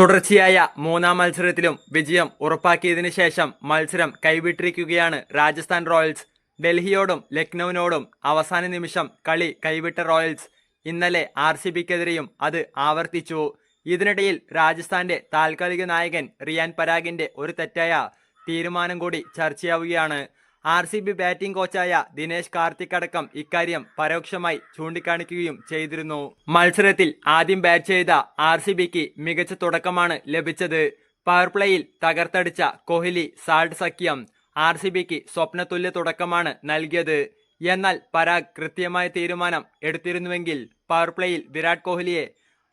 തുടർച്ചയായ മൂന്നാം മത്സരത്തിലും വിജയം ഉറപ്പാക്കിയതിനു ശേഷം മത്സരം കൈവിട്ടിരിക്കുകയാണ് രാജസ്ഥാൻ റോയൽസ്. ഡൽഹിയോടും ലക്നൌവിനോടും അവസാന നിമിഷം കളി കൈവിട്ട റോയൽസ് ഇന്നലെ ആർ സി ബിക്കെതിരെയും അത് ആവർത്തിച്ചു. ഇതിനിടയിൽ രാജസ്ഥാന്റെ താൽക്കാലിക നായകൻ റിയാൻ പരാഗിന്റെ ഒരു തെറ്റായ തീരുമാനം കൂടി ചർച്ചയാവുകയാണ്. ആർ സി ബി ബാറ്റിംഗ് കോച്ചായ ദിനേശ് കാർത്തിക് അടക്കം ഇക്കാര്യം പരോക്ഷമായി ചൂണ്ടിക്കാണിക്കുകയും ചെയ്തിരുന്നു. മത്സരത്തിൽ ആദ്യം ബാറ്റ് ചെയ്ത ആർ സി ബിക്ക് മികച്ച തുടക്കമാണ് ലഭിച്ചത്. പവർപ്ലേയിൽ തകർത്തടിച്ച കോഹ്ലി സാൾട്ട് സഖ്യം ആർ സി ബിക്ക് സ്വപ്നതുല്യ തുടക്കമാണ് നൽകിയത്. എന്നാൽ പരാഗ് കൃത്യമായ തീരുമാനം എടുത്തിരുന്നുവെങ്കിൽ പവർപ്ലേയിൽ വിരാട് കോഹ്ലിയെ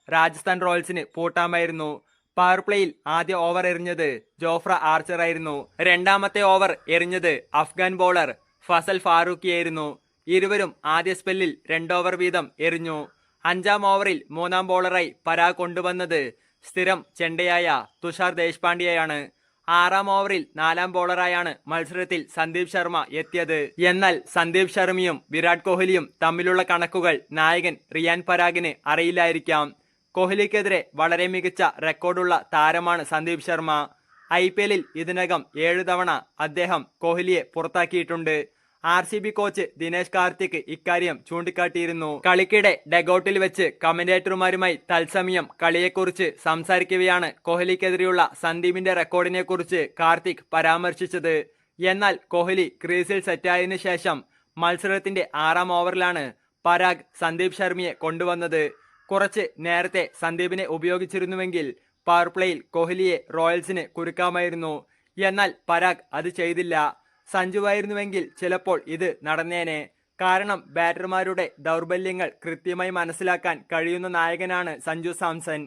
രാജസ്ഥാൻ റോയൽസിന് പൂട്ടാമായിരുന്നു. പവർ പ്ലേയിൽ ആദ്യ ഓവർ എറിഞ്ഞത് ജോഫ്ര ആർച്ചർ ആയിരുന്നു. രണ്ടാമത്തെ ഓവർ എറിഞ്ഞത് അഫ്ഗാൻ ബോളർ ഫസൽ ഫാറൂഖിയായിരുന്നു ഇരുവരും ആദ്യ സ്പെല്ലിൽ രണ്ടോവർ വീതം എറിഞ്ഞു. അഞ്ചാം ഓവറിൽ മൂന്നാം ബോളറായി പരാ കൊണ്ടുവന്നത് സ്ഥിരം ചെണ്ടയായ തുഷാർ ദേശ്പാണ്ഡ്യയാണ്. ആറാം ഓവറിൽ നാലാം ബോളറായാണ് മത്സരത്തിൽ സന്ദീപ് ശർമ്മ എത്തിയത്. എന്നാൽ സന്ദീപ് ശർമ്മയും വിരാട് കോഹ്ലിയും തമ്മിലുള്ള കണക്കുകൾ നായകൻ റിയാൻ പരാഗിന് അറിയില്ലായിരിക്കാം. കോഹ്ലിക്കെതിരെ വളരെ മികച്ച റെക്കോർഡുള്ള താരമാണ് സന്ദീപ് ശർമ്മ. ഐ പി എല്ലിൽ ഇതിനകം ഏഴു തവണ അദ്ദേഹം കോഹ്ലിയെ പുറത്താക്കിയിട്ടുണ്ട്. R C B coach Dinesh Karthik ഇക്കാര്യം ചൂണ്ടിക്കാട്ടിയിരുന്നു. കളിക്കിടെ ഡെഗൌട്ടിൽ വെച്ച് കമന്റേറ്റർമാരുമായി തത്സമയം കളിയെക്കുറിച്ച് സംസാരിക്കവെയാണ് കോഹ്ലിക്കെതിരെയുള്ള സന്ദീപിന്റെ റെക്കോർഡിനെക്കുറിച്ച് കാർത്തിക് പരാമർശിച്ചത്. എന്നാൽ കോഹ്ലി ക്രീസിൽ സെറ്റായതിനു ശേഷം മത്സരത്തിന്റെ ആറാം ഓവറിലാണ് പരാഗ് സന്ദീപ് ശർമ്മയെ കൊണ്ടുവന്നത്. കുറച്ച് നേരത്തെ സന്ദീപിനെ ഉപയോഗിച്ചിരുന്നുവെങ്കിൽ പവർപ്ലേയിൽ കോഹ്ലിയെ റോയൽസിന് കുരുക്കാമായിരുന്നു. എന്നാൽ പരാഗ് അത് ചെയ്തില്ല. സഞ്ജുവായിരുന്നുവെങ്കിൽ ചിലപ്പോൾ ഇത് നടന്നേനെ. കാരണം ബാറ്റർമാരുടെ ദൗർബല്യങ്ങൾ കൃത്യമായി മനസ്സിലാക്കാൻ കഴിയുന്ന നായകനാണ് സഞ്ജു സാംസൺ.